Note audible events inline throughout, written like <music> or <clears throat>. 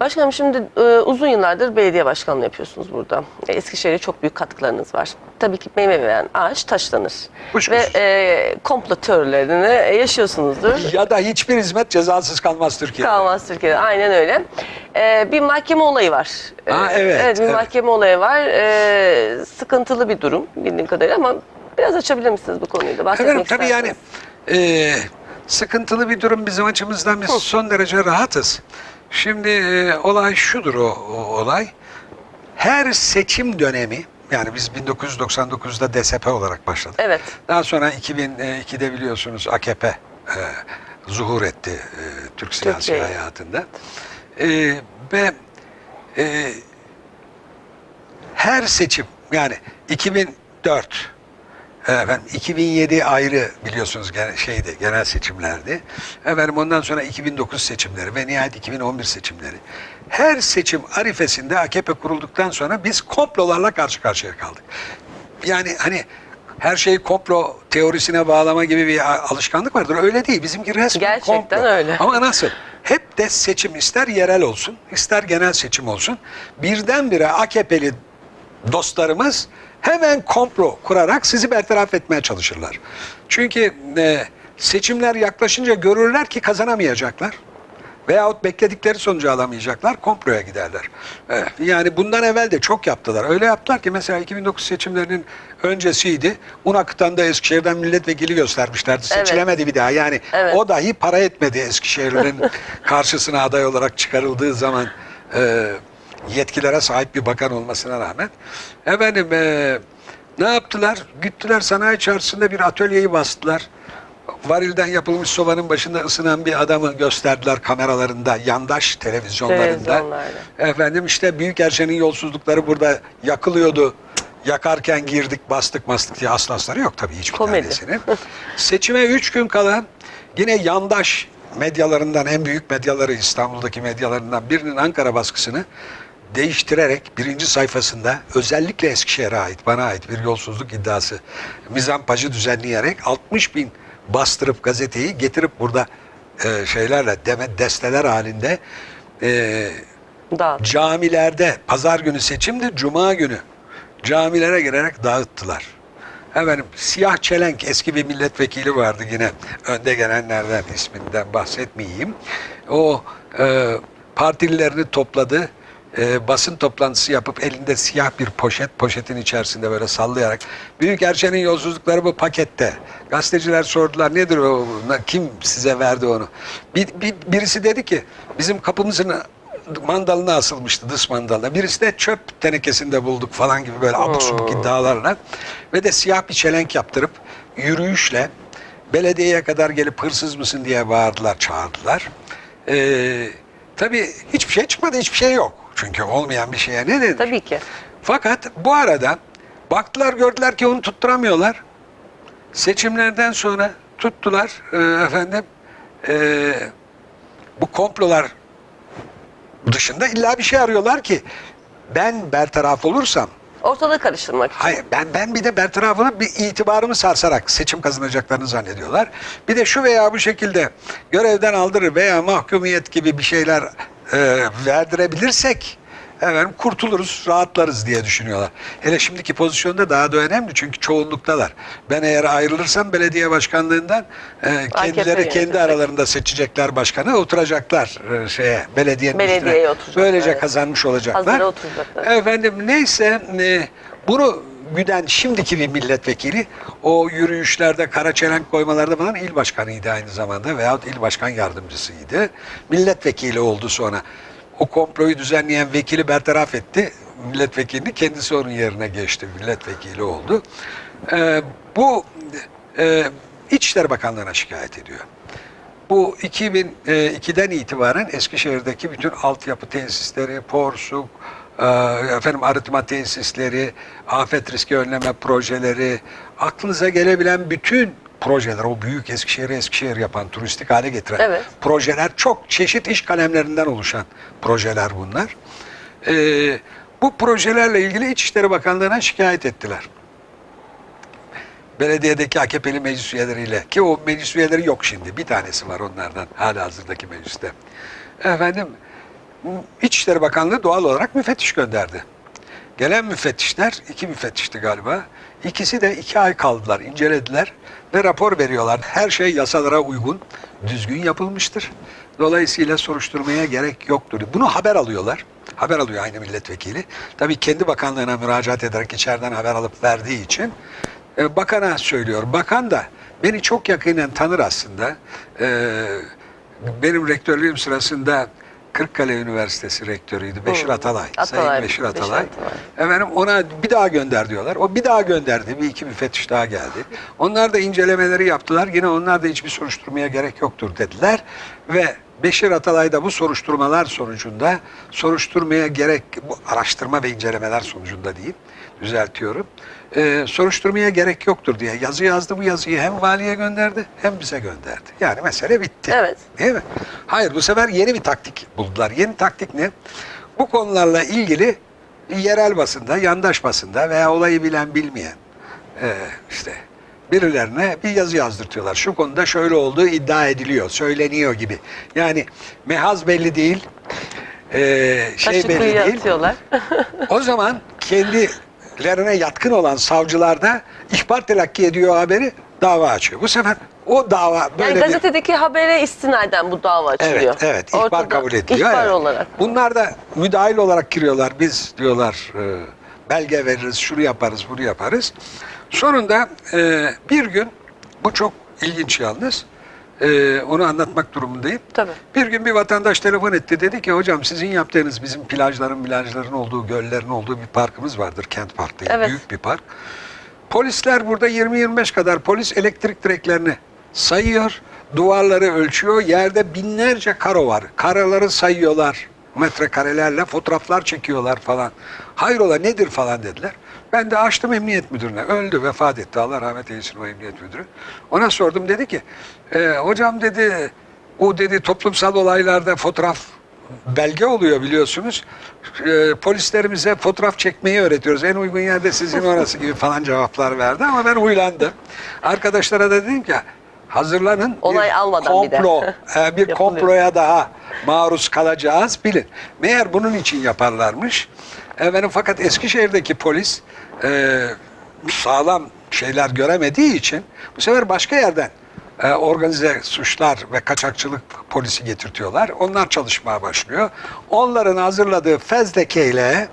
Başkanım şimdi e, uzun yıllardır belediye başkanlığı yapıyorsunuz burada. E, Eskişehir'e çok büyük katkılarınız var. Tabii ki meyve veren ağaç taşlanır. Kuşkusuz. Ve e, komplo teorilerini yaşıyorsunuzdur. Ya da hiçbir hizmet cezasız kalmaz Türkiye'de. Kalmaz Türkiye'de. Aynen öyle. E, bir mahkeme olayı var. E, Ha, evet, bir evet. mahkeme olayı var. E, sıkıntılı bir durum bildiğim kadarıyla ama biraz açabilir misiniz bu konuyu da? Bahsetmek Efendim tabii yani isterseniz. e, sıkıntılı bir durum bizim açımızdan biz son derece rahatız. Şimdi e, olay şudur o, o olay. Her seçim dönemi yani biz 1999'da DSP olarak başladık. Evet. Daha sonra 2002'de biliyorsunuz AKP e, zuhur etti e, Türk siyasi Türkiye'ye. hayatında. E, ve e, her seçim yani 2004 efendim 2007 ayrı biliyorsunuz gene, şeydi genel seçimlerdi. Efendim ondan sonra 2009 seçimleri ve nihayet 2011 seçimleri. Her seçim arifesinde AKP kurulduktan sonra biz komplolarla karşı karşıya kaldık. Yani hani her şeyi komplo teorisine bağlama gibi bir alışkanlık vardır. Öyle değil. Bizimki resmen Gerçekten komplo. öyle. Ama nasıl? Hep de seçim ister yerel olsun, ister genel seçim olsun. Birdenbire AKP'li dostlarımız hemen komplo kurarak sizi bertaraf etmeye çalışırlar. Çünkü e, seçimler yaklaşınca görürler ki kazanamayacaklar. Veyahut bekledikleri sonucu alamayacaklar, komploya giderler. Eh, Yani bundan evvel de çok yaptılar. Öyle yaptılar ki mesela 2009 seçimlerinin öncesiydi. Unakıtan'da Eskişehir'den milletvekili göstermişlerdi. Evet. Seçilemedi bir daha. Yani Evet. o dahi para etmedi Eskişehir'in <laughs> karşısına aday olarak çıkarıldığı zaman e, yetkilere sahip bir bakan olmasına rağmen. Efendim e, ne yaptılar? Gittiler sanayi çarşısında bir atölyeyi bastılar. Varilden yapılmış sobanın başında ısınan bir adamı gösterdiler kameralarında, yandaş televizyonlarında. Efendim işte Büyükerşen'in yolsuzlukları burada yakılıyordu. Yakarken girdik, bastık, bastık diye aslasları yok tabii hiçbir Komedi. tanesinin. Seçime üç gün kala yine yandaş medyalarından, en büyük medyaları İstanbul'daki medyalarından birinin Ankara baskısını değiştirerek birinci sayfasında özellikle Eskişehir'e ait, bana ait bir yolsuzluk iddiası mizampajı düzenleyerek 60 bin bastırıp gazeteyi getirip burada e, şeylerle deme desteler halinde e, Dağıt. camilerde pazar günü seçimdi, cuma günü camilere girerek dağıttılar. Efendim siyah çelenk eski bir milletvekili vardı yine önde gelenlerden isminden bahsetmeyeyim. O e, partililerini topladı. E, basın toplantısı yapıp elinde siyah bir poşet, poşetin içerisinde böyle sallayarak Büyük Erçen'in yolsuzlukları bu pakette. Gazeteciler sordular nedir o, kim size verdi onu? Bir, bir- birisi dedi ki bizim kapımızın mandalına asılmıştı dış mandalına. Birisi de çöp tenekesinde bulduk falan gibi böyle abuk subuk iddialarla. Ve de siyah bir çelenk yaptırıp yürüyüşle belediyeye kadar gelip hırsız mısın diye bağırdılar, çağırdılar. Ee, tabii hiçbir şey çıkmadı, hiçbir şey yok. Çünkü olmayan bir şeye ne denir? Tabii ki. Fakat bu arada baktılar gördüler ki onu tutturamıyorlar. Seçimlerden sonra tuttular e, efendim e, bu komplolar dışında illa bir şey arıyorlar ki ben bertaraf olursam Ortalığı karıştırmak. için. Hayır ben ben bir de bertarafını bir itibarımı sarsarak seçim kazanacaklarını zannediyorlar. Bir de şu veya bu şekilde görevden aldırır veya mahkumiyet gibi bir şeyler e, verdirebilirsek efendim kurtuluruz, rahatlarız diye düşünüyorlar. Hele şimdiki pozisyonda daha da önemli çünkü çoğunluktalar. Ben eğer ayrılırsam belediye başkanlığından e, kendileri kendi aralarında seçecekler başkanı, oturacaklar e, şeye belediyenin Belediyeye üstüne. oturacaklar, Böylece evet. kazanmış olacaklar. Hazıra oturacaklar. Efendim neyse e, bunu güden şimdiki bir milletvekili o yürüyüşlerde kara çelenk koymalarda falan il başkanıydı aynı zamanda veyahut il başkan yardımcısıydı. Milletvekili oldu sonra. O komployu düzenleyen vekili bertaraf etti. Milletvekilini kendisi onun yerine geçti. Milletvekili oldu. E, bu e, İçişleri Bakanlığı'na şikayet ediyor. Bu 2002'den itibaren Eskişehir'deki bütün altyapı tesisleri, porsuk, e, efendim arıtma tesisleri, afet riski önleme projeleri, aklınıza gelebilen bütün projeler, o büyük Eskişehir'i Eskişehir yapan, turistik hale getiren Evet. projeler, çok çeşit iş kalemlerinden oluşan projeler bunlar. E, bu projelerle ilgili İçişleri Bakanlığı'na şikayet ettiler belediyedeki AKP'li meclis üyeleriyle ki o meclis üyeleri yok şimdi. Bir tanesi var onlardan hala hazırdaki mecliste. Efendim İçişleri Bakanlığı doğal olarak müfettiş gönderdi. Gelen müfettişler, iki müfettişti galiba. İkisi de iki ay kaldılar, incelediler ve rapor veriyorlar. Her şey yasalara uygun, düzgün yapılmıştır. Dolayısıyla soruşturmaya gerek yoktur. Bunu haber alıyorlar. Haber alıyor aynı milletvekili. Tabii kendi bakanlığına müracaat ederek içeriden haber alıp verdiği için e, bakana söylüyor. Bakan da beni çok yakinen tanır aslında. E, benim rektörlüğüm sırasında Kırıkkale Üniversitesi rektörüydü Beşir. Atalay. Atalay, Sayın Beşir Beşir Atalay. Atalay. Efendim ona bir daha gönder diyorlar. O bir daha gönderdi. Bir iki müfettiş daha geldi. Onlar da incelemeleri yaptılar. Yine onlar da hiçbir soruşturmaya gerek yoktur dediler. Ve Beşir Atalay da bu soruşturmalar sonucunda soruşturmaya gerek, bu araştırma ve incelemeler sonucunda değil, düzeltiyorum. Ee, soruşturmaya gerek yoktur diye yazı yazdı. Bu yazıyı hem valiye gönderdi hem bize gönderdi. Yani mesele bitti. Evet. Değil mi? Hayır bu sefer yeni bir taktik buldular. Yeni taktik ne? Bu konularla ilgili yerel basında, yandaş basında veya olayı bilen bilmeyen e, işte birilerine bir yazı yazdırtıyorlar. Şu konuda şöyle olduğu iddia ediliyor, söyleniyor gibi. Yani mehaz belli değil, e, şey Taşı belli değil. atıyorlar. O zaman kendilerine yatkın olan savcılar da ihbar telakki ediyor haberi, dava açıyor. Bu sefer o dava böyle yani bir... gazetedeki habere istinaden bu dava açılıyor. Evet, evet. İhbar Ortada kabul ediliyor. İhbar evet. olarak. Bunlar da müdahil olarak giriyorlar. Biz diyorlar e, belge veririz, şunu yaparız, bunu yaparız. Sonunda e, bir gün, bu çok ilginç yalnız, e, onu anlatmak durumundayım. Tabii. Bir gün bir vatandaş telefon etti. Dedi ki hocam sizin yaptığınız bizim plajların, plajların olduğu, göllerin olduğu bir parkımız vardır. Kent Park diye. Evet. Büyük bir park. Polisler burada 20-25 kadar polis elektrik direklerini sayıyor, duvarları ölçüyor. Yerde binlerce karo var. Karaları sayıyorlar metrekarelerle, fotoğraflar çekiyorlar falan. Hayrola nedir falan dediler. Ben de açtım emniyet müdürüne. Öldü, vefat etti. Allah rahmet eylesin o emniyet müdürü. Ona sordum dedi ki, "E, hocam dedi, o dedi toplumsal olaylarda fotoğraf belge oluyor biliyorsunuz. Ee, polislerimize fotoğraf çekmeyi öğretiyoruz. En uygun yerde sizin orası gibi falan cevaplar verdi ama ben huylandım. Arkadaşlara da dedim ki hazırlanın. Onay bir almadan bir de. komplo, <laughs> e, bir komploya daha maruz kalacağız bilin. Meğer bunun için yaparlarmış. Efendim, fakat Eskişehir'deki polis e, sağlam şeyler göremediği için bu sefer başka yerden e, organize suçlar ve kaçakçılık polisi getirtiyorlar. Onlar çalışmaya başlıyor. Onların hazırladığı fezlekeyle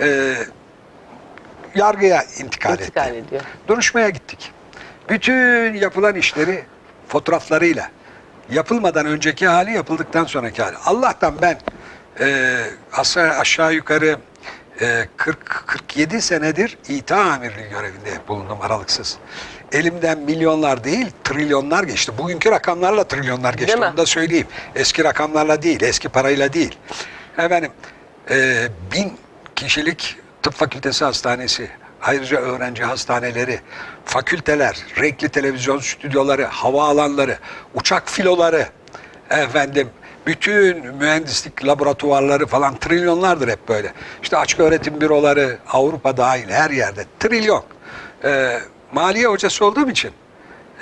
e, yargıya intikal, İntikal etti. ediyor. Duruşmaya gittik. Bütün yapılan işleri fotoğraflarıyla yapılmadan önceki hali yapıldıktan sonraki hali. Allah'tan ben e, aşağı, aşağı yukarı e, 40-47 senedir İTA amirliği görevinde bulundum aralıksız. Elimden milyonlar değil, trilyonlar geçti. Bugünkü rakamlarla trilyonlar geçti. Değil mi? Onu da söyleyeyim. Eski rakamlarla değil, eski parayla değil. Efendim, e, bin kişilik tıp fakültesi hastanesi, ayrıca öğrenci hastaneleri, fakülteler, renkli televizyon stüdyoları, havaalanları, uçak filoları, efendim, bütün mühendislik laboratuvarları falan trilyonlardır hep böyle. İşte açık öğretim büroları, Avrupa dahil her yerde trilyon. E, maliye hocası olduğum için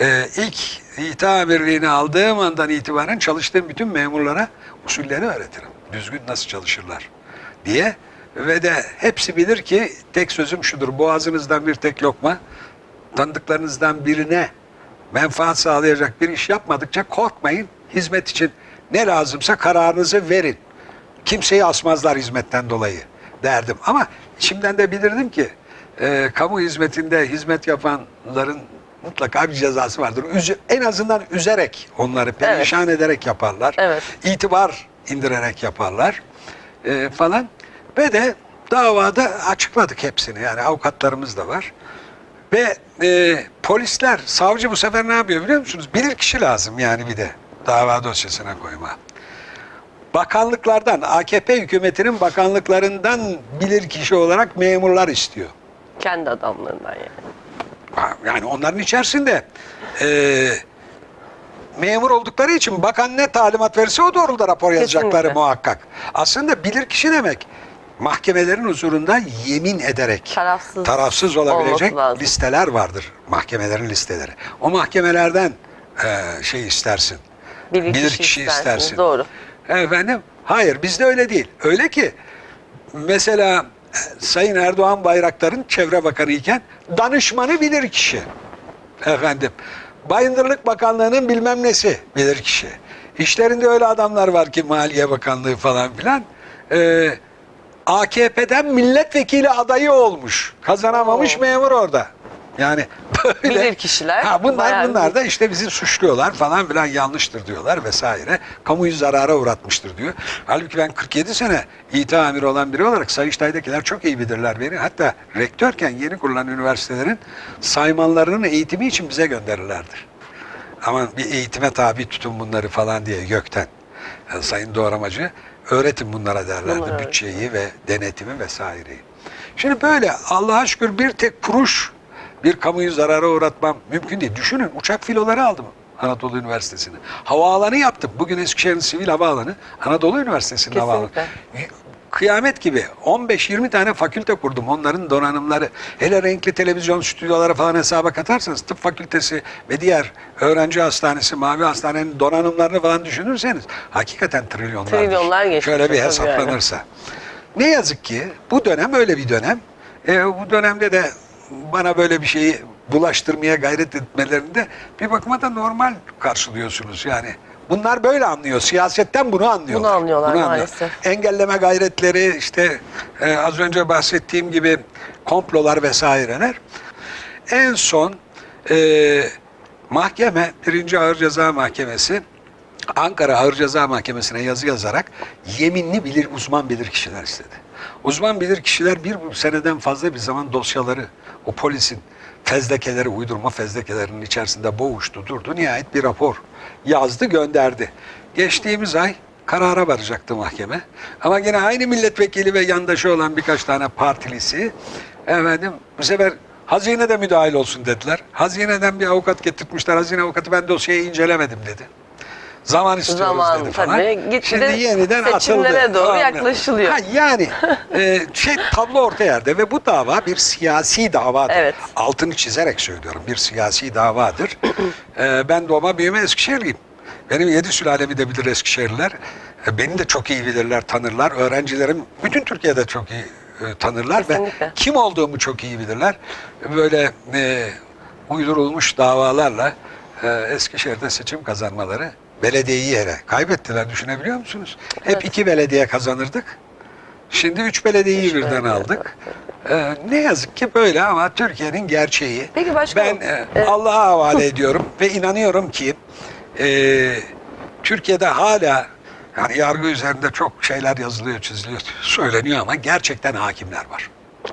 ee, ilk İTA birliğini aldığım andan itibaren çalıştığım bütün memurlara usulleri öğretirim. Düzgün nasıl çalışırlar diye. Ve de hepsi bilir ki tek sözüm şudur. Boğazınızdan bir tek lokma, tanıdıklarınızdan birine menfaat sağlayacak bir iş yapmadıkça korkmayın. Hizmet için ne lazımsa kararınızı verin. Kimseyi asmazlar hizmetten dolayı derdim. Ama içimden de bilirdim ki e, kamu hizmetinde hizmet yapanların mutlaka bir cezası vardır. Üzü- en azından üzerek onları perişan ederek yaparlar. Evet. İtibar indirerek yaparlar e, falan. Ve de davada açıkladık hepsini. Yani avukatlarımız da var. Ve e, polisler, savcı bu sefer ne yapıyor biliyor musunuz? Bilir kişi lazım yani bir de dava dosyasına koyma. Bakanlıklardan, AKP hükümetinin bakanlıklarından bilir kişi olarak memurlar istiyor. Kendi adamlarından yani. Yani onların içerisinde e, memur oldukları için bakan ne talimat verirse o doğrultuda rapor yazacakları Kesinlikle. muhakkak. Aslında bilir kişi demek mahkemelerin huzurunda yemin ederek Tarafsız tarafsız olabilecek listeler vardır. Mahkemelerin listeleri. O mahkemelerden e, şey istersin. Bilir bilir kişi kişi istersiniz, istersin. doğru. Efendim Hayır bizde öyle değil. Öyle ki mesela e, Sayın Erdoğan Bayraktar'ın çevre bakanı iken danışmanı bilir kişi. Efendim. Bayındırlık Bakanlığı'nın bilmem nesi bilir kişi. İşlerinde öyle adamlar var ki Maliye Bakanlığı falan filan. Ee, AKP'den milletvekili adayı olmuş. Kazanamamış Oo. memur orada. Yani <laughs> böyle. Bilir kişiler. Ha, bunlar, Bayağı bunlar da işte bizi suçluyorlar falan filan yanlıştır diyorlar vesaire. Kamuyu zarara uğratmıştır diyor. Halbuki ben 47 sene İT amiri olan biri olarak Sayıştay'dakiler çok iyi bilirler beni. Hatta rektörken yeni kurulan üniversitelerin saymanlarının eğitimi için bize gönderirlerdir. Ama bir eğitime tabi tutun bunları falan diye gökten. Yani Sayın Doğramacı öğretin bunlara derlerdi. Öğretin. Bütçeyi ve denetimi vesaireyi. Şimdi böyle Allah'a şükür bir tek kuruş bir kamuyu zarara uğratmam mümkün değil. Düşünün uçak filoları aldım Anadolu Üniversitesi'ni. Havaalanı yaptım. Bugün Eskişehir'in sivil havaalanı Anadolu Üniversitesi'nin havaalanı. Kıyamet gibi 15-20 tane fakülte kurdum. Onların donanımları, hele renkli televizyon stüdyoları falan hesaba katarsanız tıp fakültesi ve diğer öğrenci hastanesi, mavi hastanenin donanımlarını falan düşünürseniz hakikaten. Trilyonlar geçmiş Şöyle bir hesaplanırsa. Ne yazık ki bu dönem öyle bir dönem. E, bu dönemde de bana böyle bir şeyi bulaştırmaya gayret etmelerinde bir bakıma da normal karşılıyorsunuz yani. Bunlar böyle anlıyor. Siyasetten bunu anlıyorlar. Bunu anlıyorlar anlıyor. maalesef. Engelleme gayretleri işte e, az önce bahsettiğim gibi komplolar vesaireler. En son e, mahkeme, birinci Ağır Ceza Mahkemesi Ankara Ağır Ceza Mahkemesi'ne yazı yazarak yeminli bilir uzman bilir kişiler istedi. Uzman bilir kişiler bir seneden fazla bir zaman dosyaları o polisin fezlekeleri, uydurma fezlekelerinin içerisinde boğuştu, durdu. Nihayet bir rapor yazdı, gönderdi. Geçtiğimiz ay karara varacaktı mahkeme. Ama yine aynı milletvekili ve yandaşı olan birkaç tane partilisi efendim bu sefer hazine de müdahil olsun dediler. Hazineden bir avukat getirtmişler. Hazine avukatı ben dosyayı incelemedim dedi. Zaman istiyoruz Zaman, dedi falan. tabii. Şimdi yeniden seçimlere atıldı. doğru yaklaşılıyor. Ha, yani <laughs> e, şey tablo orta yerde ve bu dava bir siyasi davadır. Evet. Altını çizerek söylüyorum. Bir siyasi davadır. <clears throat> E, ben doğma büyüme Eskişehirliyim. Benim yedi sülalemi de bilir Eskişehirliler. E, beni de çok iyi bilirler, tanırlar. Öğrencilerim bütün Türkiye'de çok iyi e, tanırlar Kesinlikle. ve kim olduğumu çok iyi bilirler. Böyle e, uydurulmuş davalarla e, Eskişehir'de seçim kazanmaları belediyeyi yere kaybettiler. Düşünebiliyor musunuz? Hep Evet. iki belediye kazanırdık. Şimdi üç belediyeyi Üç birden belediye, aldık. E, ne yazık ki böyle ama Türkiye'nin gerçeği. Peki başkanım, Ben e, e, Allah'a havale <laughs> ediyorum ve inanıyorum ki e, Türkiye'de hala yani yargı üzerinde çok şeyler yazılıyor, çiziliyor, söyleniyor ama gerçekten hakimler var.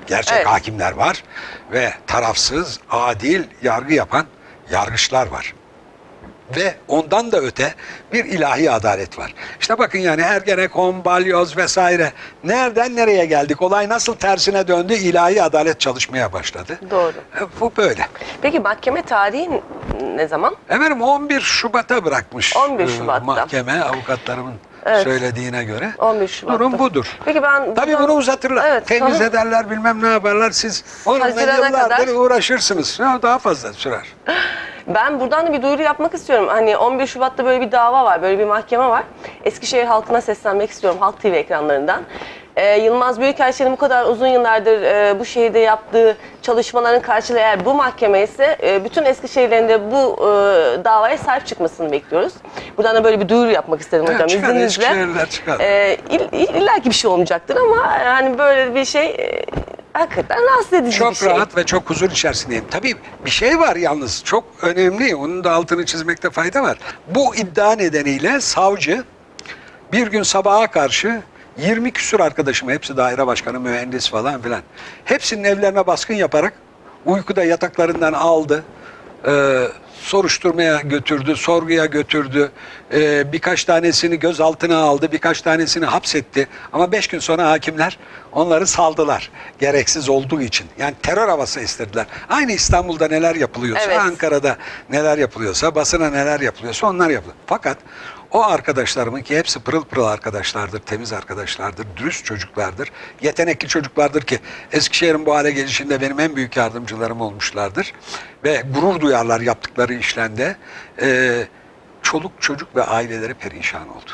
Gerçek Evet. hakimler var ve tarafsız, adil yargı yapan yargıçlar var. Ve ondan da öte bir ilahi adalet var. İşte bakın yani Ergenekon, Balyoz vesaire nereden nereye geldik? Olay nasıl tersine döndü? İlahi adalet çalışmaya başladı. Doğru. E, Bu böyle. Peki mahkeme tarihi ne zaman? Efendim 11 Şubat'a bırakmış 11 e, Şubat'ta. mahkeme avukatlarımın Evet. söylediğine göre. 11 Şubat'ta. Durum budur. Peki ben Tabii buradan- bunu uzatırlar. Evet, Temiz sonra- ederler bilmem ne yaparlar. Siz onunla Haziran'a yıllardır kadar- uğraşırsınız. Ya daha fazla sürer. <laughs> Ben buradan da bir duyuru yapmak istiyorum. Hani 11 Şubat'ta böyle bir dava var, böyle bir mahkeme var. Eskişehir halkına seslenmek istiyorum Halk TV ekranlarından. Ee, Yılmaz Büyükelçi'nin bu kadar uzun yıllardır e, bu şehirde yaptığı çalışmaların karşılığı eğer bu mahkeme ise e, bütün Eskişehirlerin de bu e, davaya sahip çıkmasını bekliyoruz. Buradan da böyle bir duyuru yapmak istedim Evet, hocam çıkar, izninizle. Çıkar. E, ill- ki bir şey olmayacaktır ama hani böyle bir şey e, hakikaten rahatsız edici Çok bir şey. rahat ve çok huzur içerisindeyim. Tabii bir şey var yalnız çok önemli. Onun da altını çizmekte fayda var. Bu iddia nedeniyle savcı bir gün sabaha karşı 20 küsur arkadaşım hepsi daire başkanı, mühendis falan filan. Hepsinin evlerine baskın yaparak uykuda yataklarından aldı. Ee, soruşturmaya götürdü, sorguya götürdü. Ee, birkaç tanesini gözaltına aldı, birkaç tanesini hapsetti. Ama beş gün sonra hakimler onları saldılar. Gereksiz olduğu için. Yani terör havası istediler. Aynı İstanbul'da neler yapılıyorsa, Evet. Ankara'da neler yapılıyorsa, basına neler yapılıyorsa onlar yapılıyor. Fakat o arkadaşlarımın ki hepsi pırıl pırıl arkadaşlardır, temiz arkadaşlardır, dürüst çocuklardır, yetenekli çocuklardır ki Eskişehir'in bu hale gelişinde benim en büyük yardımcılarım olmuşlardır. Ve gurur duyarlar yaptıkları işlende. Ee, çoluk çocuk ve aileleri perişan oldu.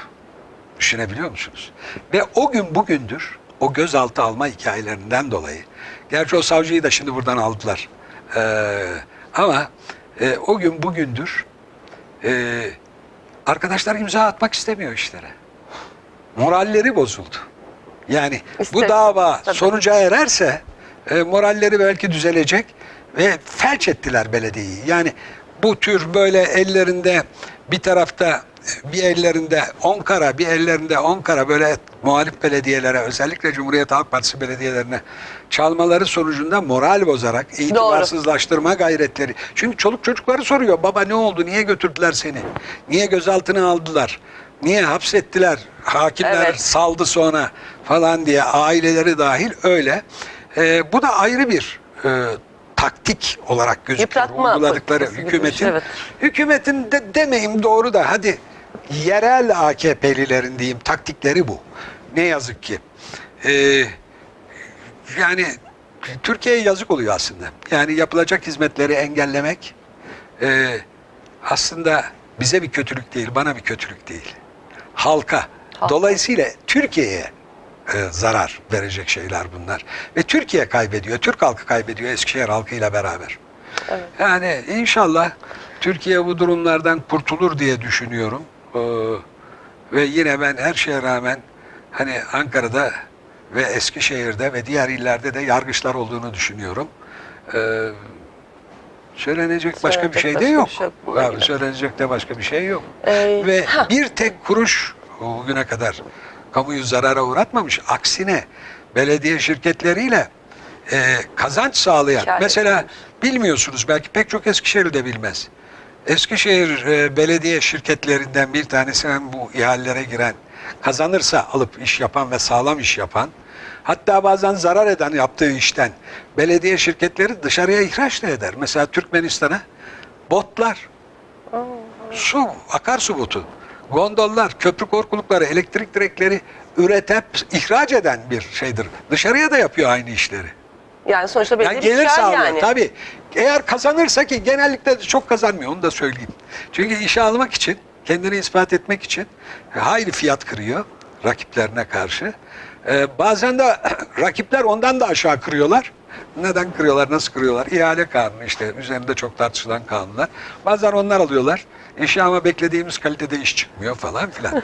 Düşünebiliyor musunuz? Ve o gün bugündür o gözaltı alma hikayelerinden dolayı. Gerçi o savcıyı da şimdi buradan aldılar. Ee, ama e, o gün bugündür e, arkadaşlar imza atmak istemiyor işlere. Moralleri bozuldu. Yani bu İster- dava Tabii. sonuca ererse e, moralleri belki düzelecek ve felç ettiler belediyeyi. Yani bu tür böyle ellerinde bir tarafta bir ellerinde 10 kara bir ellerinde 10 kara böyle muhalif belediyelere özellikle Cumhuriyet Halk Partisi belediyelerine çalmaları sonucunda moral bozarak itibarsızlaştırma gayretleri. Çünkü çoluk çocukları soruyor baba ne oldu niye götürdüler seni niye gözaltına aldılar niye hapsettiler hakimler Evet. saldı sonra falan diye aileleri dahil öyle. Ee, bu da ayrı bir e, taktik olarak gözüküyor. Yıpratma Uyguladıkları hükümetin. evet. Hükümetin de demeyeyim doğru da hadi yerel AKP'lilerin diyeyim taktikleri bu. Ne yazık ki. Ee, yani Türkiye'ye yazık oluyor aslında. Yani yapılacak hizmetleri engellemek e, aslında bize bir kötülük değil, bana bir kötülük değil. Halka. Halka. Dolayısıyla Türkiye'ye e, zarar verecek şeyler bunlar. Ve Türkiye kaybediyor, Türk halkı kaybediyor Eskişehir halkıyla beraber. Evet. Yani inşallah Türkiye bu durumlardan kurtulur diye düşünüyorum. Ee, ve yine ben her şeye rağmen hani Ankara'da ve Eskişehir'de ve diğer illerde de yargıçlar olduğunu düşünüyorum. Ee, söylenecek başka bir Söylenecek şey de başka yok. bir şey yok ilgili. söylenecek de başka bir şey yok. Ee, ve ha. bir tek kuruş bugüne kadar kamuyu zarara uğratmamış. Aksine belediye şirketleriyle e, kazanç sağlayan. Kâr Mesela etmiş. bilmiyorsunuz belki pek çok Eskişehirli de bilmez. Eskişehir e, belediye şirketlerinden bir tanesi hem bu ihalelere giren kazanırsa alıp iş yapan ve sağlam iş yapan hatta bazen zarar eden yaptığı işten belediye şirketleri dışarıya ihraç da eder. Mesela Türkmenistan'a botlar su, akarsu botu, gondollar, köprü korkulukları, elektrik direkleri üretip ihraç eden bir şeydir. Dışarıya da yapıyor aynı işleri. Yani sonuçta belli Yani bir gelir kar sağlıyor yani. tabii. Eğer kazanırsa ki genellikle çok kazanmıyor onu da söyleyeyim. Çünkü işe almak için, kendini ispat etmek için hayli fiyat kırıyor rakiplerine karşı. Ee, bazen de <clears throat> rakipler ondan da aşağı kırıyorlar. Neden kırıyorlar, nasıl kırıyorlar? İhale kanunu işte üzerinde çok tartışılan kanunlar. Bazen onlar alıyorlar. İşe ama beklediğimiz kalitede iş çıkmıyor falan filan. <laughs>